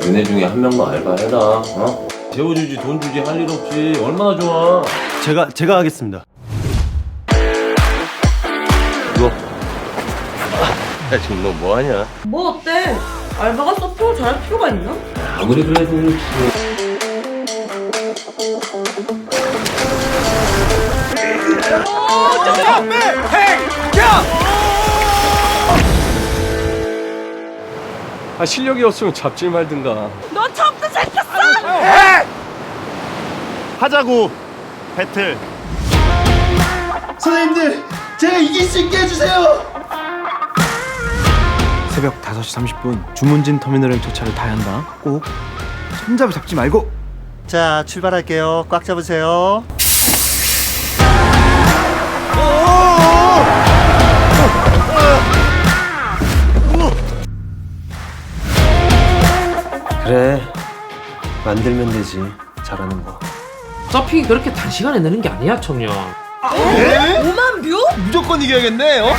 너네 중에 한 명만 알바해라 어? 재워주지 돈 주지 할 일 없지 얼마나 좋아 제가 제가 하겠습니다. 이거 야 지금 너 뭐하냐 뭐 어때? 알바가 서프로 잘할 필요가 있나? 아무리 그래도 그렇지. 아 실력이 없으면 잡질 말든가. 너 처음부터 잘했어! 하자고 배틀. 선생님들 제가 이길 수 있게 해주세요 새벽 5시 30분 주문진 터미널행 첫차를 타야 한다. 꼭 손잡이 잡지 말고 자 출발할게요 꽉 잡으세요 그래 만들면 되지 잘하는 거. 서핑이 그렇게 단시간에 느는 게 아니야 청년 5만 뷰? 무조건 이겨야겠네. 어?